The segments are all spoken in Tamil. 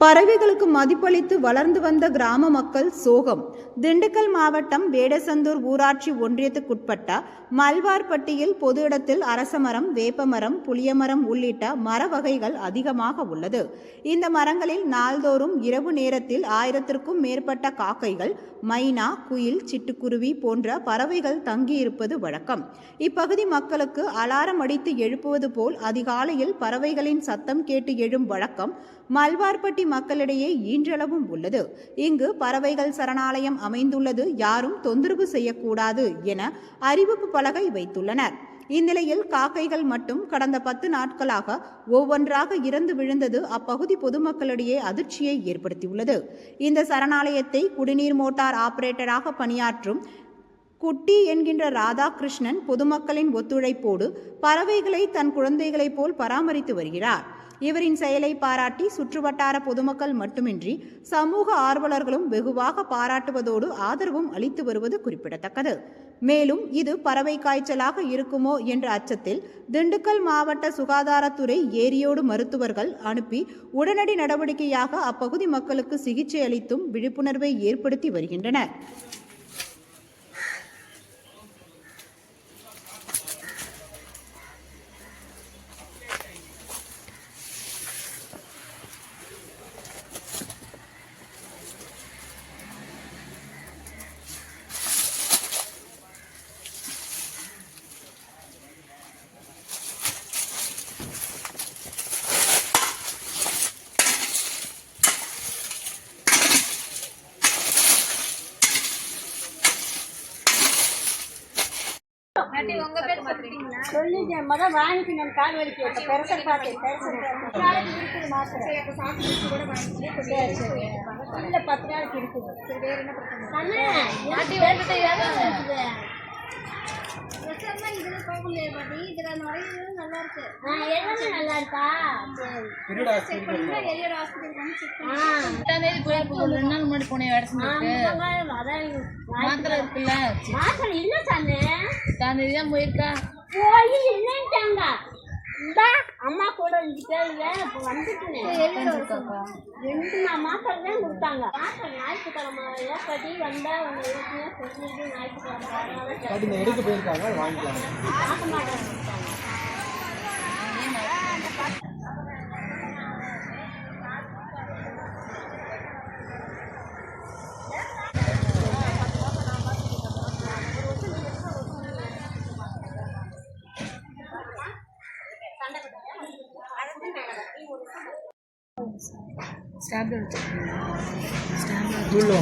பறவைகளுக்கு மதிப்பளித்து வளர்ந்து வந்த கிராம மக்கள் சோகம். திண்டுக்கல் மாவட்டம் வேடசந்தூர் ஊராட்சி ஒன்றியத்துக்குட்பட்ட மல்வார்பட்டியில் பொது இடத்தில் அரசமரம் வேப்பமரம் புளியமரம் உள்ளிட்ட மர வகைகள் அதிகமாக உள்ளது. இந்த மரங்களில் நாள்தோறும் இரவு நேரத்தில் ஆயிரத்திற்கும் மேற்பட்ட காக்கைகள் மைனா குயில் சிட்டுக்குருவி போன்ற பறவைகள் தங்கியிருப்பது வழக்கம். இப்பகுதி மக்களுக்கு அலாரம் அடித்து எழுப்புவது போல் அதிகாலையில் பறவைகளின் சத்தம் கேட்டு எழும் வழக்கம் மல்வார்பட்டி மக்களிடையே ஈன்றளவும் உள்ளது. இங்கு பறவைகள் சரணாலயம் அமைந்துள்ளது. யாரும் தொந்தரவு செய்யக்கூடாது என அறிவிப்பு பலகை வைத்துள்ளனர். இந்நிலையில் காக்கைகள் மட்டும் கடந்த பத்து நாட்களாக ஒவ்வொன்றாக இறந்து விழுந்தது அப்பகுதி பொதுமக்களிடையே அதிர்ச்சியை ஏற்படுத்தியுள்ளது. இந்த சரணாலயத்தை குடிநீர் மோட்டார் ஆபரேட்டராக பணியாற்றும் குட்டி என்கின்ற ராதாகிருஷ்ணன் பொதுமக்களின் ஒத்துழைப்போடு பறவைகளை தன் குழந்தைகளைப் போல் பராமரித்து வருகிறார். இவரின் செயலை பாராட்டி சுற்றுவட்டார பொதுமக்கள் மட்டுமின்றி சமூக ஆர்வலர்களும் வெகுவாக பாராட்டுவதோடு ஆதரவும் அளித்து வருவது குறிப்பிடத்தக்கது. மேலும் இது பறவை காய்ச்சலாக இருக்குமோ என்ற அச்சத்தில் திண்டுக்கல் மாவட்ட சுகாதாரத்துறை ஏரியோடு மருத்துவர்கள் அனுப்பி உடனடி நடவடிக்கையாக அப்பகுதி மக்களுக்கு சிகிச்சை அளித்தும் விழிப்புணர்வை ஏற்படுத்தி வருகின்றனர். சொல்லிட்டேன். முத வாங்கிட்டு நான் கால் வலிக்கு இப்போ பெருசை பார்த்தேன் பெருசை நாளைக்கு இருக்குது மாத்திரை. சரி சரி இல்லை பத்து நாளைக்கு இருக்குது ஆ, எல்லாமே நல்லா இருக்கா? எட்டாம் தேதி போய் இப்போ ஒரு ரெண்டு நாள் முன்னாடி போனேன் செஞ்சுட்டு மாத்திரை இருக்குல்ல. மாத்திரை இல்லை சாமி. எட்டாம் தேதி தான் போயிருக்கா. போய் இல்லைன்ட்டாங்க. அம்மா கூட இல்லை இப்போ வந்துட்டேன். ரெண்டு நான் மாத்திரை தான் கொடுத்தாங்க. மாத்திரை ஞாயிற்றுக்கிழமை ஏற்பட்டி வந்தா உங்க ஏற்கனவே சொல்லிட்டு ஞாயிற்றுக்கிழமை. மாற்ற மாட்டேன். கொடுத்தாங்க ஸ்டாப்லர் தூள்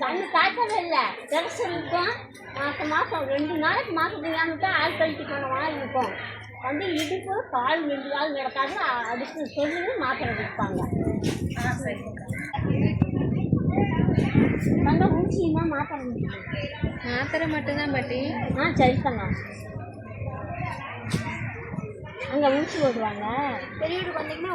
தண்ணி காய்ச்சல் இல்லை பெருசு இருக்கும் மாதம் மாதம் ரெண்டு நாளைக்கு மாதத்துக்கு ஆள் கழிச்சுக்கணும் வாங்கிப்போம் வந்து இடுப்பு கால் கால் நடக்காது அதுக்கு சொல்லி மாத்திரை கொடுப்பாங்க. வந்து ஊசியுமா மாத்திரை. மாத்திரை மட்டும்தான் பாட்டி. ஆ சரி பண்ணலாம் அங்கே ஊசி போடுவாங்க. பெரிய வீடு வந்தீங்கன்னா